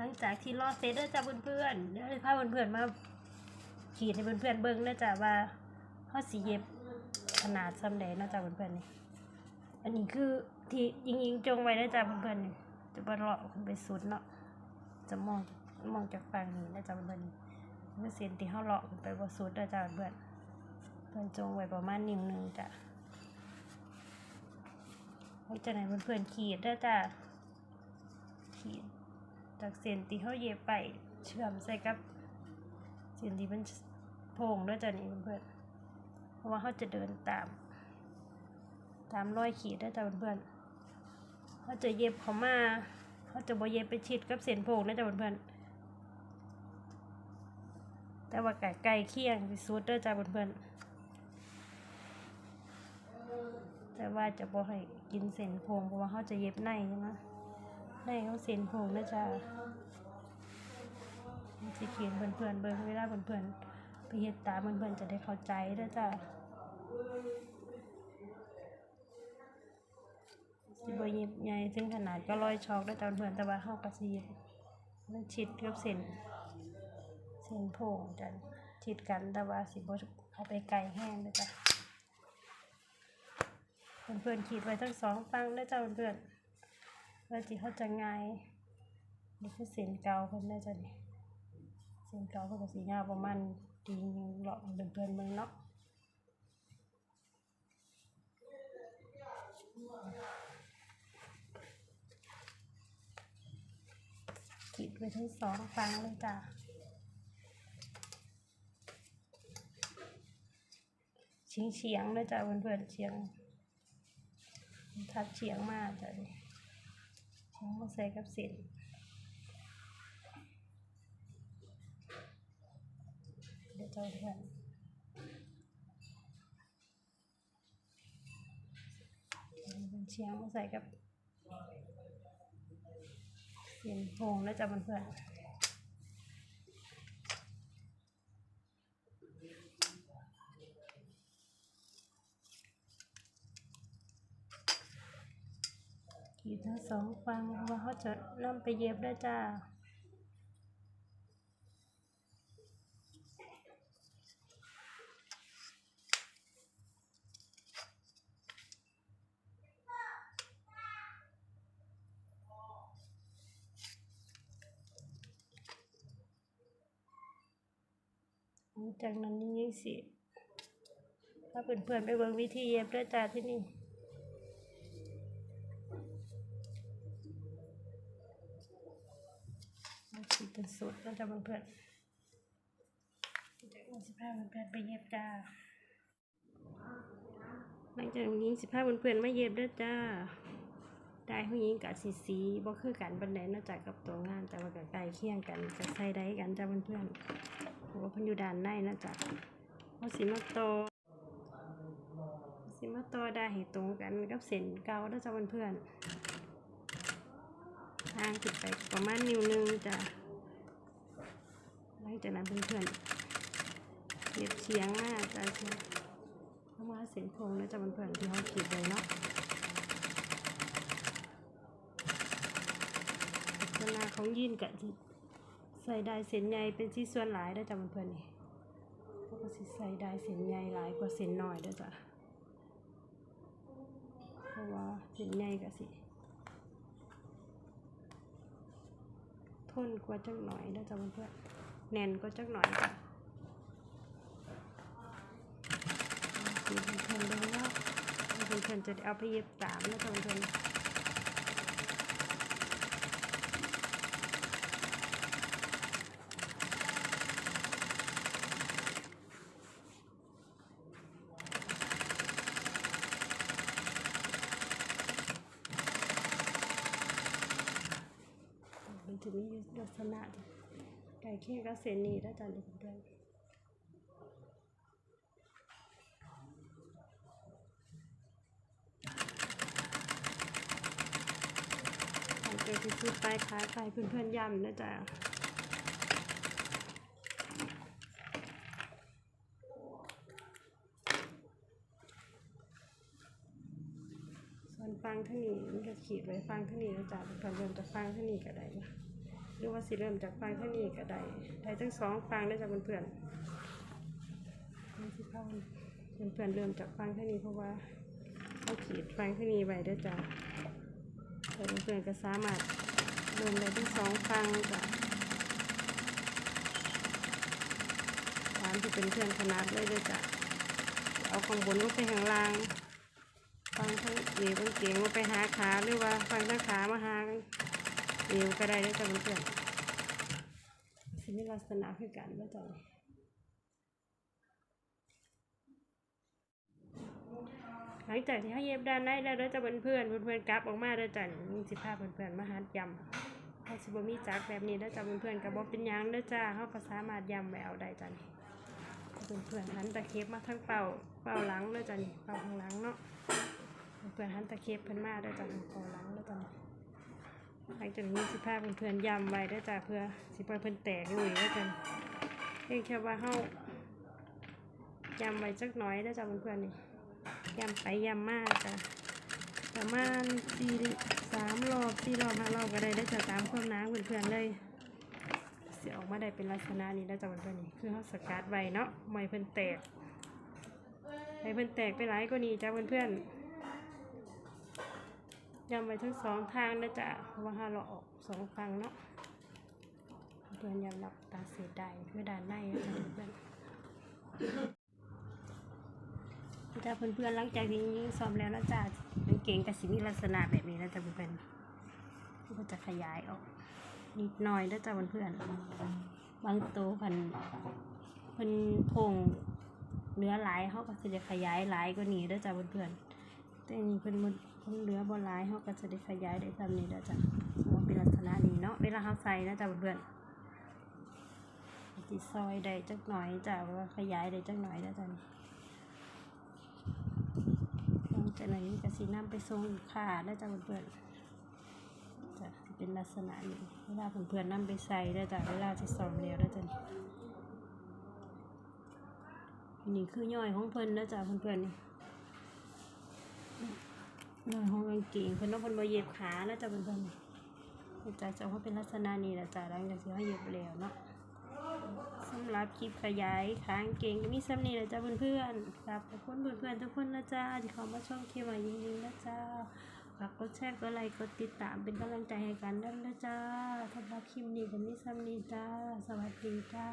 หลังจากที่รอดเซตเด้อจ้าเพื่อนๆเดี๋ยวให้พาเพื่อนๆมาขีดให้เพื่อนๆเบิ่งเด้อจ้าว่าเขาสิเย็บขนาดซ้ำใดเนาจ้าเพื่อนๆนี่อันนี้คือที่ยิงยิงๆจงไว้เด้อจ้าเพื่อนๆนี่จะบ่เลาะขึ้นไปสุดเนาะจะมองมองจากฝั่งนี้นะจ้าเพื่อนๆเมื่อเส้นที่เขาเลาะไปบ่สุดเด้อจ้าเพื่อนเพื่อนจงไว้ประมาณนิ้วหนึ่งจ้ะไว้จะไหนเพื่อนๆขีดเด้อจ้าขีด จากเส้นที่เขาเย็บไปเชื่อมใส่กับเส้นที่มันโพงด้วยจ้ะนี่เพื่อนเพราะว่าเขาจะเดินตาม ตามรอยขีดได้จ้ะเพื่อนเขาจะเย็บเขามาเขาจะบ่เย็บไปชิดกับเส้นโพงนะจ้ะเพื่อนแต่ว่าไก่ไก่เคียงที่สุดเด้อจ้ะเพื่อนๆแต่ว่าจะบ่ให้กินเส้นโพงเพราะว่าเขาจะเย็บในใช่ไหม ได้เขาเซ็นโพงนะจ๊ะสิเขียนเพื่อนๆเบิ่งเวลาเพื่อนๆไปเฮ็ดตามเพื่อนๆจะได้เข้าใจเด้จ้ะสิบ่เย็บใหญ่ถึงขนาดก็ร้อยช็อกได้อจ้ะเพื่อนแต่ว่าเฮาก็สิเย็บมันชิดกับเส้นเส้นโพงจ้ะชิดกันแต่ว่าสิบเอาไปไกลแห้งเด้จ้ะเพื่อนๆขีดไว้ทั้งสองฝั่งเด้จ้ะเพื่อนๆ ว่าจีเขาจะง่ายนี่คือเส้นเก่าเพิ่นน่าจะนี่เส้นเก่าเพิ่นก็สียาประมาณตีหลอกเพื่อนๆเมืองเนาะขีดไว้ทั้งสองฝั่งเลยจ้ะเฉียงเฉียงเลยจ้ะเพื่อนๆเฉียงทัดเฉียงมากจ้ะนี่ ช้อนมาใส่กับเส้นเดี๋ยวจะเอาเพื่อนเป็นเชียงมาใส่กับเส้นโพงแล้วจะมันเพื่อน ขีดทั้งสองฟังเพราะว่าเขาจะนำไปเย็บได้จ้าจากนั้นนี่สิ ถ้าเพื่อนๆไปเบิ่งวิธีเย็บด้วยจ้าที่นี่ เป็นสุดแล้วจ้าเพื่อนๆเดี๋ยวสิพาเพื่อนไปเย็บจ้าหลังจากนี้สิพาเพื่อนๆมาเย็บด้วยจ้าได้ผู้หญิงกับสีสีบ่คือกันบันไดนอกจากกับตัวงานแต่ว่ากับใกล้เคียงกันจะใส่ได้กันจ้าเพื่อนๆเพราะว่าพิ่นอยู่ด้านในนะจ๊ะเอาสิมาต่อสิมาต่อได้ให้ตรงกันกับเส้นเก่าแล้วจ้ะเพื่อนๆทางขึ้นไปประมาณนิ้วนึงจ้ะ ลังจากนั้นเพื่อนๆเย็บเฉียงมากจ้ะเชียงเข้ามาเส้นโครงแล้วจ้ะเพื่อนๆที่เขาขีดเลยเนาะลักษณะของยีนกับใส่ได้เส้นใหญ่เป็นที่ส่วนหลายได้จ้ะเพื่อนๆนี่แล้วก็สิใส่ได้เส้นใหญ่หลายกว่าเส้นน้อยเด้จ้ะเพราะว่าเส้นใหญ่ก็สิทนกว่าจักหน่อยเด้จ้ะเพื่อนๆ แน่นกว่าจักหน่อยจ้ะสีเพื่อนๆเบิ่งเนาะเพื่อนๆจะเอาไปเย็บตามนะจ้ะเพื่อนๆมันจะมีลักษณะไก่เคี่ยงกับเซนีแล้วจ้ะนี่เพื่อนๆสังเกตที่สุดไปลายขาไก่เพื่อนๆย่ำนะจ๊ะส่วนฟังท่านี้มันจะขีดไว้ฟังท่านี้นะจ๊ะเพื่อนๆจะฟังท่านี้ก็ได้นะ หรือว่าสิเริ่มจากฟังข้านี้ก็ได้ได้ทั้งสองฟังได้จากเพื่อนๆนี่เข้าเพื่อนๆเริ่มจากฟังข้านี้เพราะว่าเขาขีดฟังข้านี้ไว้ได้จ้ะแต่เพื่อนๆก็สามารถเริ่มได้ทั้งสองฟังจ้ะตามที่เป็นเพื่อนขนาดเลยเด้จ้ะเอาข้างบนลงไปข้างล่างฟังทั้งเอวกางเกงมาไปหาขาหรือว่าฟังทั้งขามาหา เอวก็ได้ด้อจ้ะเพื่อนๆสิมีลักษณะคือกันว่าจ้ะหลังจากที่เขาเย็บด้านในแล้วเด้อจ้ะเพื่อนๆเพื่อนๆกลับออกมาเด้อจ้ะนี่สิพาเพื่อนๆมาหัดยำเขาสิบมีจักแบบนี้เด้อจ้ะเพื่อนๆก็บ่เป็นยังเด้อจ้าเขาก็สามารถยำไว้เอาได้จ้ะนี่อนเพื่อนหันตะเข็บมาทั้งเป่าเป่าหลังเด้อจ้ะนี่เป่าข้างหลังเนาะเพื่อนหันตะเข็บเพิ่นมาได้อจ้ะคอหลังแล้วจ้ะ หลังจากนี้สิพาเพื่อนๆยำไว้ได้จ้ะเพื่อสิปล่อยเพิ่อนแตกลุยแล้วจ้ะเพียงแค่ว่าเฮายำไว้จักหน้อยได้จ้ะเพื่อนๆนี่ยำไปยำมากจ้ะประมาณสี่สามรอบสี่รอบห้ารอบก็ได้ได้จ้ะตามความน้ำเพื่อนๆเลยเสียออกมาได้เป็นลักษณะนี้ได้จ้ะเพื่อนๆนี่คือเฮาสกัดไว้เนาะไม่เพิ่อนแตกให้เพิ่อนแตกไปหลายกว่านี้จ้ะเพื่อนๆ ยำไปทั้งสองทางนะจ๊ะเพราะว่าห้าเราออกสองฟังเนาะเพื่อนยำรับตาเสียดายเพื่อด้านในนะคะเพื่อนจ้าเพื่อนๆหลังจากที่ซ้อมแล้วนะจ๊ะกางเก่งกับสิมีลักษณะแบบนี้นะจ๊ะเพื่อนก็จะขยายออกนิดหน่อยนะจ๊ะเพื่อนๆบางตัวพันเพิ่นพงเนื้อหลายเขาก็จะขยายหลายกว่านี้นะจ๊ะเพื่อนๆ แต่นนี้เพิ่นมันเพิ่นเหลือบ่หลายเฮาก็จะได้ขยายได้ตามนี้แล้วจ้ะว่าเป็นลักษณะนี้เนาะเวลาเฮาใส่นะจ้ะเพื่อนๆสิซอยได้จักหน่อยจ้ะว่าขยายได้จักหน่อยแล้วจ้ะหลังจากนั้นก็สินำไปส่งลูกค้าแล้วจ้ะเพื่อนจ้ะเป็นลักษณะนี้เวลาเพื่อนๆนำไปใส่แล้วจ้ะเวลาสิซ่อมแล้วแล้วจ้ะนี่นี่คือย่อยของเพิ่นแล้วจ้ะเพื่อนๆนี่ หน่อยของกางเกงเพิ่นว่าเพิ่นบ่เย็บขาแล้วจ้ะเพิ่นเพิ่นนี่จะจะว่าเป็นลักษณะนี้แหละจ้ะหลังจากที่เขาเย็บแล้วเนาะสำหรับคลิปขยายขากางเก่งก็มีซ้ำนี้แหละจ้ะเพื่อนๆครับขอบคุณเพื่อนๆทุกคนนะจ้าที่เข้ามาชมคลิปมายินดีนะจ้าฝากกดแชร์กดไลค์กดติดตามเป็นกำลังใจให้กันด้วยนะจ้าสำหรับคลิปนี้ก็มีซ้ำนี้จ้า สวัสดีจ้า